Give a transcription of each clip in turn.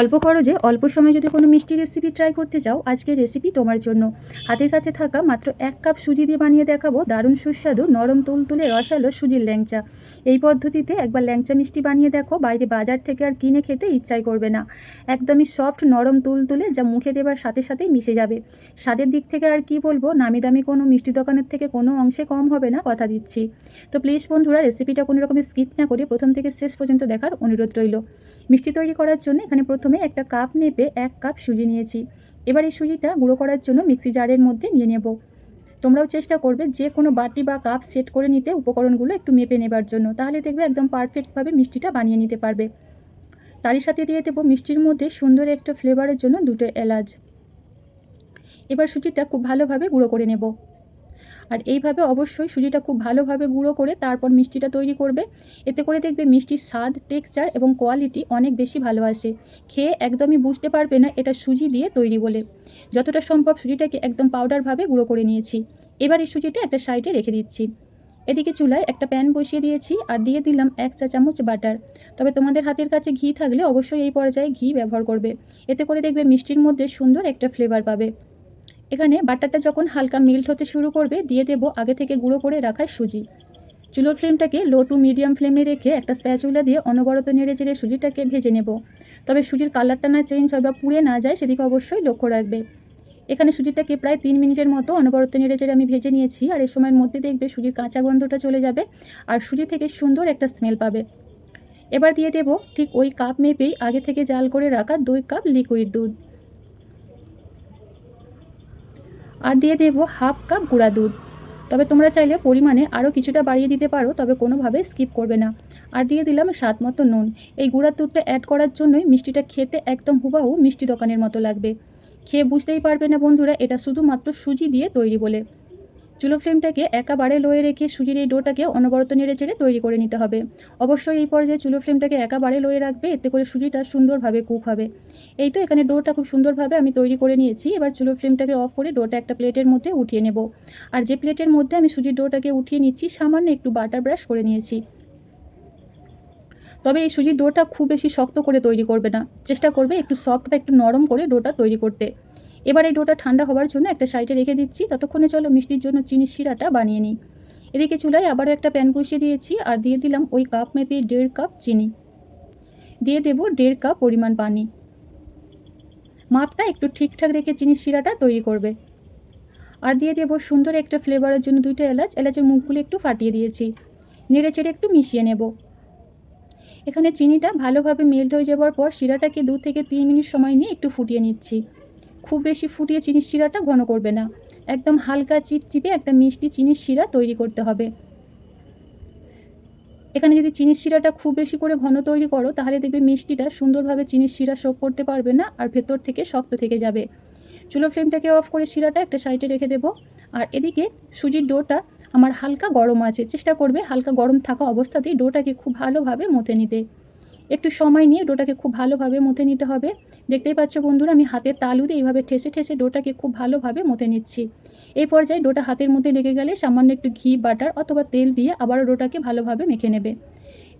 অল্প খরচে অল্প সময়ে যদি কোনো মিষ্টি রেসিপি ট্রাই করতে চাও, আজকের রেসিপি তোমার জন্য। হাতের কাছে থাকা মাত্র এক কাপ সুজি দিয়ে বানিয়ে দেখাবো। দারুণ সুস্বাদু, নরম তুলতুলে রসালো সুজির ল্যাংচা। এই পদ্ধতিতে একবার ল্যাংচা মিষ্টি বানিয়ে দেখো। বাইরে বাজার থেকে আর কিনে খেতে ইচ্ছাই করবে না। একদমই সফট নরম তুলতুলে যা মুখে দেবার সাথে সাথেই মিশে যাবে। স্বাদের দিক থেকে আর কি বলব? নামি দামি কোনো মিষ্টি দোকানের থেকে কোনো অংশে কম হবে না কথা দিচ্ছি। তো প্লিজ বন্ধুরা রেসিপিটা কোনো রকমের স্কিপ না করে প্রথম থেকে শেষ পর্যন্ত দেখার অনুরোধ রইল। মিষ্টি তৈরি করার জন্য এখানে প্রথমে একটা কাপ নেপে এক কাপ সুজি নিয়েছি। এবার এই সুজিটা গুঁড়ো করার জন্য মিক্সি জারের মধ্যে নিয়ে নেব। তোমরাও চেষ্টা করবে যে কোনো বাটি বা কাপ সেট করে নিতে উপকরণগুলো একটু মেপে নেবার জন্য, তাহলে দেখবে একদম পারফেক্টভাবে মিষ্টিটা বানিয়ে নিতে পারবে। তারই সাথে দিয়ে দেবো মিষ্টির মধ্যে সুন্দর একটা ফ্লেভারের জন্য দুটো এলাচ। এবার সুজিটা খুব ভালোভাবে গুঁড়ো করে নেব। আর এইভাবে অবশ্যই সুজিটা খুব ভালোভাবে গুঁড়ো করে তারপর মিষ্টিটা তৈরি করবে। এতে করে দেখবে মিষ্টির স্বাদ টেক্সচার এবং কোয়ালিটি অনেক বেশি ভালো আসে। খেয়ে একদমই বুঝতে পারবে না এটা সুজি দিয়ে তৈরি বলে। যতটা সম্ভব সুজিটাকে একদম পাউডারভাবে গুঁড়ো করে নিয়েছি। এবার এই সুজিটা একটা সাইডে রেখে দিচ্ছি। এদিকে চুলায় একটা প্যান বসিয়ে দিয়েছি আর দিয়ে দিলাম এক চা চামচ বাটার। তবে তোমাদের হাতের কাছে ঘি থাকলে অবশ্যই এই পর্যায়ে ঘি ব্যবহার করবে। এতে করে দেখবে মিষ্টির মধ্যে সুন্দর একটা ফ্লেভার পাবে। এখানে বাটারটা যখন হালকা মেল্ট হতে শুরু করবে, দিয়ে দেবো আগে থেকে গুঁড়ো করে রাখা সুজি। চুলোর ফ্লেমটাকে লো টু মিডিয়াম ফ্লেমে রেখে একটা স্প্যাচুলা দিয়ে অনবরত নেড়ে চেড়ে সুজিটাকে ভেজে নেব। তবে সুজির কালারটা না চেঞ্জ হয় বা পুড়ে না যায়, সেদিকে অবশ্যই লক্ষ্য রাখবে। এখানে সুজিটাকে প্রায় তিন মিনিটের মতো অনবরত নেড়ে চেড়ে আমি ভেজে নিয়েছি, আর এই সময়ের মধ্যে দেখবে সুজির কাঁচা গন্ধটা চলে যাবে, আর সুজি থেকে সুন্দর একটা স্মেল পাবে। এবার দিয়ে দেব ঠিক ওই কাপ মেপেই আগে থেকে জাল করে রাখা দুই কাপ লিকুইড দুধ। আর দিয়ে দেব হাফ কাপ গুঁড়া দুধ। তবে তোমরা চাইলে পরিমাণে আরও কিছুটা বাড়িয়ে দিতে পারো, তবে কোনোভাবে স্কিপ করবে না। আর দিয়ে দিলাম স্বাদ মতো নুন। এই গুঁড়ার দুধটা অ্যাড করার জন্যই মিষ্টিটা খেতে একদম হুবাহু মিষ্টি দোকানের মতো লাগবে। খেয়ে বুঝতেই পারবে না বন্ধুরা, এটা শুধুমাত্র সুজি দিয়ে তৈরি বলে। চুলো ফ্লেমটাকে একেবারে লোয়ে রেখে সুজির এই ডোটাকে অনবরত নেড়ে চেড়ে তৈরি করে নিতে হবে। অবশ্যই এই পর্যায়ে চুলো ফ্লেমটাকে একেবারে লোয়ে রাখবে, এতে করে সুজিটা সুন্দরভাবে কুক হবে। এই তো এখানে ডোটা খুব সুন্দরভাবে আমি তৈরি করে নিয়েছি। এবার চুলো ফ্লেমটাকে অফ করে ডোটা একটা প্লেটের মধ্যে উঠিয়ে নেব। আর যে প্লেটের মধ্যে আমি সুজির ডোটাকে উঠিয়ে নিচ্ছি, সামান্য একটু বাটার ব্রাশ করে নিয়েছি। তবে এই সুজির ডোটা খুব বেশি শক্ত করে তৈরি করবে না। চেষ্টা করবে একটু সফট বা একটু নরম করে ডোটা তৈরি করতে। এবার এই ডোটা ঠান্ডা হওয়ার জন্য একটা সাইডে রেখে দিচ্ছি। ততক্ষণে চলো মিষ্টির জন্য চিনির শিরাটা বানিয়ে নিই। এদিকে চুলায় আবারও একটা প্যান বসিয়ে দিয়েছি আর দিয়ে দিলাম ওই কাপ মেপে দেড় কাপ চিনি। দিয়ে দেব দেড় কাপ পরিমাণ পানি। মাপটা একটু ঠিকঠাক রেখে চিনির শিরাটা তৈরি করবে। আর দিয়ে দেবো সুন্দর একটা ফ্লেভারের জন্য দুইটা এলাচ। এলাচের মুখগুলো একটু ফাটিয়ে দিয়েছি। নেড়ে চেড়ে একটু মিশিয়ে নেব। এখানে চিনিটা ভালোভাবে মেল্ট হয়ে যাওয়ার পর শিরাটাকে দু থেকে তিন মিনিট সময় নিয়ে একটু ফুটিয়ে নিচ্ছি। খুব বেশি ফুটিয়ে চিনির শিরাটা ঘন করবে না। একদম হালকা চিপচিপে একটা মিষ্টি চিনির শিরা তৈরি করতে হবে। এখানে যদি চিনির শিরাটা খুব বেশি করে ঘন তৈরি করো, তাহলে দেখবে মিষ্টিটা সুন্দরভাবে চিনির শিরা শোক করতে পারবে না আর ভেতর থেকে শক্ত থেকে যাবে। চুলো ফ্লেমটাকে অফ করে শিরাটা একটা সাইডে রেখে দেবো। আর এদিকে সুজির ডোটা আমার হালকা গরম আছে। চেষ্টা করবে হালকা গরম থাকা অবস্থাতেই ডোটাকে খুব ভালোভাবে মথে নিতে। একটু সময় নিয়ে ডোটাকে খুব ভালোভাবে মথে নিতে হবে। দেখতেই পাচ্ছ বন্ধুরা, আমি হাতের তালু দিয়ে এইভাবে ঠেসে ঠেসে ডোটাকে খুব ভালোভাবে মথে নিচ্ছি। এই পর্যায়ে ডোটা হাতের মধ্যে লেগে গেলে সামান্য একটু ঘি, বাটার অথবা তেল দিয়ে আবারও ডোটাকে ভালোভাবে মেখে নেবে।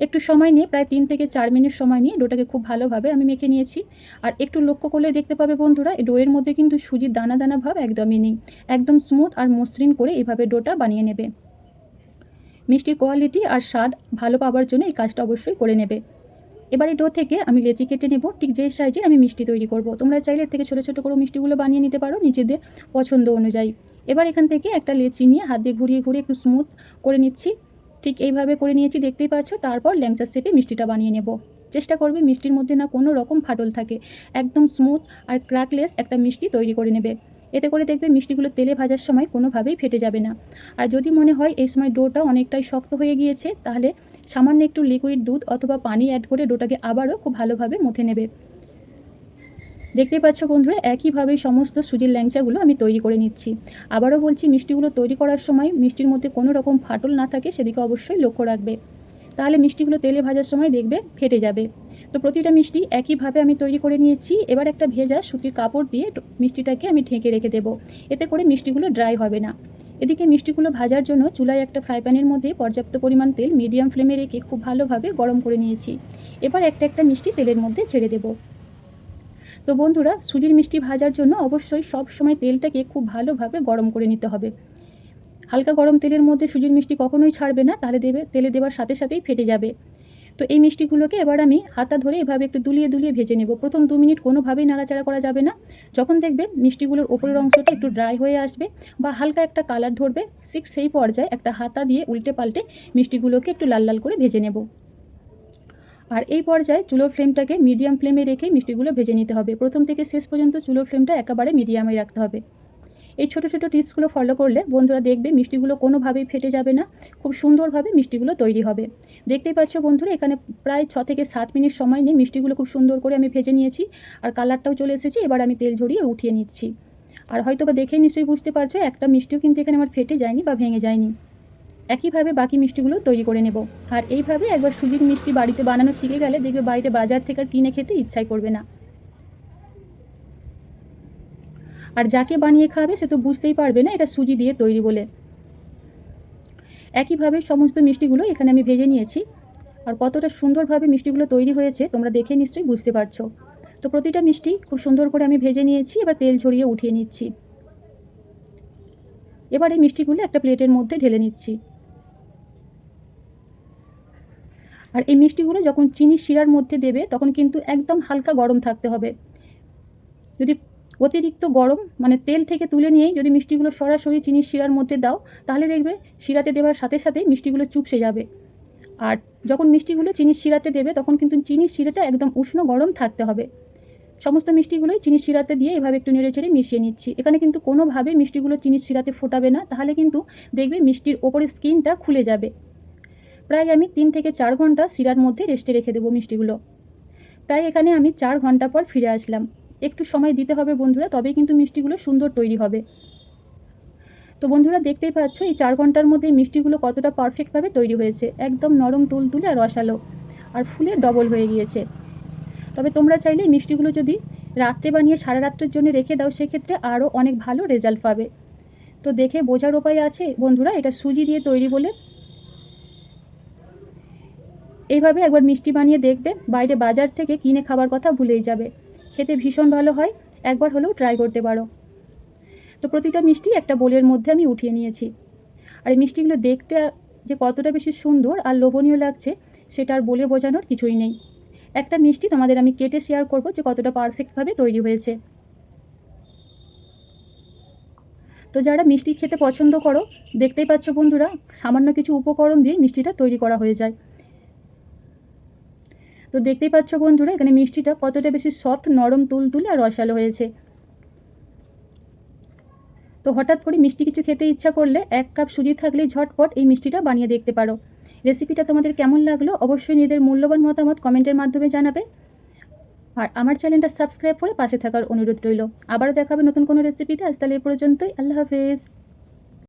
একটু সময় নিয়ে প্রায় তিন থেকে চার মিনিট সময় নিয়ে ডোটাকে খুব ভালোভাবে আমি মেখে নিয়েছি। আর একটু লক্ষ্য করলে দেখতে পাবে বন্ধুরা, এই ডোয়ের মধ্যে কিন্তু সুজির দানা দানা ভাব একদমই নেই। একদম স্মুথ আর মসৃণ করে এইভাবে ডোটা বানিয়ে নেবে। মিষ্টির কোয়ালিটি আর স্বাদ ভালো পাওয়ার জন্য এই কাজটা অবশ্যই করে নেবে। এবার এই ডো থেকে আমি লেচি কেটে নেব। ঠিক যে সাইজে আমি মিষ্টি তৈরি করব। তোমরা চাইলে থেকে ছোটো ছোটো করে মিষ্টিগুলো বানিয়ে নিতে পারো নিজেদের পছন্দ অনুযায়ী। এবার এখান থেকে একটা লেচি নিয়ে হাত দিয়ে ঘুরিয়ে ঘুরিয়ে একটু স্মুথ করে নিচ্ছি। ঠিক এইভাবে করে নিয়েছি, দেখতেই পাচ্ছ? তারপর ল্যাংচার শেপে মিষ্টিটা বানিয়ে নেব। চেষ্টা করবে মিষ্টির মধ্যে না কোনো রকম ফাটল থাকে। একদম স্মুথ আর ক্র্যাকলেস একটা মিষ্টি তৈরি করে নেবে। এতে করে দেখবে মিষ্টিগুলো তেলে ভাজার সময় কোনোভাবেই ফেটে যাবে না। আর যদি মনে হয় এই সময় ডোটা অনেকটাই শক্ত হয়ে গিয়েছে, তাহলে সামান্য একটু লিকুইড দুধ অথবা পানি অ্যাড করে ডোটাকে আবারও খুব ভালোভাবে মথে নেবে। দেখতে পাচ্ছ বন্ধুরা, একইভাবে সমস্ত সুজির ল্যাংচাগুলো আমি তৈরি করে নিচ্ছি। আবারও বলছি, মিষ্টিগুলো তৈরি করার সময় মিষ্টির মধ্যে কোনো রকম ফাটল না থাকে, সেদিকে অবশ্যই লক্ষ্য রাখবে। তাহলে মিষ্টিগুলো তেলে ভাজার সময় দেখবে ফেটে যাবে। তো প্রতিটা মিষ্টি একইভাবে আমি তৈরি করে নিয়েছি। এবার একটা ভেজা সুতির কাপড় দিয়ে মিষ্টিটাকে আমি ঢেকে রেখে দেবো। এতে করে মিষ্টিগুলো ড্রাই হবে না। এদিকে মিষ্টিগুলো ভাজার জন্য চুলায় একটা ফ্রাই প্যানের মধ্যে পর্যাপ্ত পরিমাণ তেল মিডিয়াম ফ্লেমে রেখে খুব ভালোভাবে গরম করে নিয়েছি। এবার একটা একটা মিষ্টি তেলের মধ্যে ছেড়ে দেবো। তো বন্ধুরা, সুজির মিষ্টি ভাজার জন্য অবশ্যই সব সময় তেলটাকে খুব ভালোভাবে গরম করে নিতে হবে। হালকা গরম তেলের মধ্যে সুজির মিষ্টি কখনোই ছাড়বে না, তাহলে দেবে তেলে দেওয়ার সাথে সাথেই ফেটে যাবে। তো এই মিষ্টিগুলোকে এবার আমি হাতা ধরে এভাবে একটু দুলিয়ে দুলিয়ে ভেজে নেব। প্রথম দু মিনিট কোনোভাবেই নাড়াচাড়া করা যাবে না। যখন দেখবে মিষ্টিগুলোর ওপরের অংশটা একটু ড্রাই হয়ে আসবে বা হালকা একটা কালার ধরবে, ঠিক সেই পর্যায়ে একটা হাতা দিয়ে উল্টে পাল্টে মিষ্টিগুলোকে একটু লাল লাল করে ভেজে নেব। আর এই পর্যায়ে চুলোর ফ্লেমটাকে মিডিয়াম ফ্লেমে রেখে মিষ্টিগুলো ভেজে নিতে হবে। প্রথম থেকে শেষ পর্যন্ত চুলোর ফ্লেমটা একেবারে মিডিয়ামে রাখতে হবে। এই ছোটো ছোটো টিপসগুলো ফলো করলে বন্ধুরা দেখবে মিষ্টিগুলো কোনোভাবেই ফেটে যাবে না, খুব সুন্দরভাবে মিষ্টিগুলো তৈরি হবে। দেখতেই পাচ্ছ বন্ধুরা, এখানে প্রায় ছ থেকে সাত মিনিট সময় নিয়ে মিষ্টিগুলো খুব সুন্দর করে আমি ভেজে নিয়েছি আর কালারটাও চলে এসেছে, এবার আমি তেল ঝরিয়ে উঠিয়ে নিচ্ছি। আর হয়তো বা দেখেই নিশ্চয়ই বুঝতে পারছ, একটা মিষ্টিও কিন্তু এখানে আমার ফেটে যায়নি বা ভেঙে যায়নি। একইভাবে বাকি মিষ্টিগুলো তৈরি করে নেব। আর এইভাবে একবার সুজির মিষ্টি বাড়িতে বানানো শিখে গেলে দেখবে বাড়িতে বাজার থেকে কিনে খেতে ইচ্ছাই করবে না। আর যাকে বানিয়ে খাবে সে তো বুঝতেই পারবে না, এটা সুজি দিয়ে তৈরি বলে। একইভাবে সমস্ত মিষ্টিগুলো এখানে আমি ভেজে নিয়েছি। আর কতটা সুন্দরভাবে মিষ্টিগুলো তৈরি হয়েছে, তোমরা দেখে নিশ্চয়ই বুঝতে পারছ। তো প্রতিটা মিষ্টি খুব সুন্দর করে আমি ভেজে নিয়েছি, এবার তেল ঝরিয়ে উঠিয়ে নিচ্ছি। এবার এই মিষ্টিগুলো একটা প্লেটের মধ্যে ঢেলে নিচ্ছি। আর এই মিষ্টিগুলো যখন চিনি শিরার মধ্যে দেবে, তখন কিন্তু একদম হালকা গরম থাকতে হবে। যদি অতিরিক্ত গরম মানে তেল থেকে তুলে নিয়েই যদি মিষ্টিগুলো সরাসরি চিনির শিরার মধ্যে দাও, তাহলে দেখবে শিরাতে দেওয়ার সাথে সাথে মিষ্টিগুলো চুপসে যাবে। আর যখন মিষ্টিগুলো চিনির শিরাতে দেবে, তখন কিন্তু চিনির শিরাটা একদম উষ্ণ গরম থাকতে হবে। সমস্ত মিষ্টিগুলোই চিনির শিরাতে দিয়ে এভাবে একটু নেড়ে চেড়ে মিশিয়ে নিচ্ছি। এখানে কিন্তু কোনোভাবে মিষ্টিগুলো চিনির শিরাতে ফোটাবে না, তাহলে কিন্তু দেখবে মিষ্টির ওপরের স্কিনটা খুলে যাবে। প্রায় আমি তিন থেকে চার ঘণ্টা শিরার মধ্যে রেস্টে রেখে দেবো মিষ্টিগুলো। প্রায় এখানে আমি চার ঘণ্টা পর ফিরে আসলাম। একটু সময় দিতে হবে বন্ধুরা, তবেই কিন্তু মিষ্টিগুলো সুন্দর তৈরি হবে। তো বন্ধুরা দেখতেই পাচ্ছ, এই চার ঘণ্টার মধ্যে মিষ্টিগুলো কতটা পারফেক্টভাবে তৈরি হয়েছে। একদম নরম তুলতুলে আর রসালো, আর ফুলে ডবল হয়ে গিয়েছে। তবে তোমরা চাইলে মিষ্টিগুলো যদি রাত্রে বানিয়ে সারা রাত্রের জন্য রেখে দাও, সেক্ষেত্রে আরও অনেক ভালো রেজাল্ট পাবে। তো দেখে বোঝার উপায় আছে বন্ধুরা, এটা সুজি দিয়ে তৈরি বলে। এইভাবে একবার মিষ্টি বানিয়ে দেখবে, বাইরে বাজার থেকে কিনে খাবার কথা ভুলেই যাবে। খেতে ভীষণ ভালো হয়, একবার হলেও ট্রাই করতে পারো। তো প্রতিটা মিষ্টি একটা বোলের মধ্যে আমি উঠিয়ে নিয়েছি। আর এই মিষ্টিগুলো দেখতে যে কতটা বেশি সুন্দর আর লোভনীয় লাগছে সেটা আর বলে বোঝানোর কিছুই নেই। একটা মিষ্টি তোমাদের আমি কেটে শেয়ার করব যে কতটা পারফেক্টভাবে তৈরি হয়েছে। তো যারা মিষ্টি খেতে পছন্দ করো, দেখতেই পাচ্ছ বন্ধুরা, সামান্য কিছু উপকরণ দিয়ে মিষ্টিটা তৈরি করা হয়ে যায়। তো দেখতেই পাচ্ছ বন্ধুরা, এখানে মিষ্টিটা কতটা বেশি সফট নরম, তুলতুলে আর রসালো হয়েছে। তো হঠাৎ করে মিষ্টি কিছু খেতে ইচ্ছা করলে এক কাপ সুজি থাকলেই ঝটপট এই মিষ্টিটা বানিয়ে দেখতে পারো। রেসিপিটা তোমাদের কেমন লাগল অবশ্যই নিজেদের মূল্যবান মতামত কমেন্টের মাধ্যমে জানাবে। আর আমার চ্যানেলটা সাবস্ক্রাইব করে পাশে থাকার অনুরোধ রইল। আবারও দেখাবে নতুন কোনো রেসিপিতে। আজ তাহলে এ পর্যন্তই। আল্লাহ হাফেজ।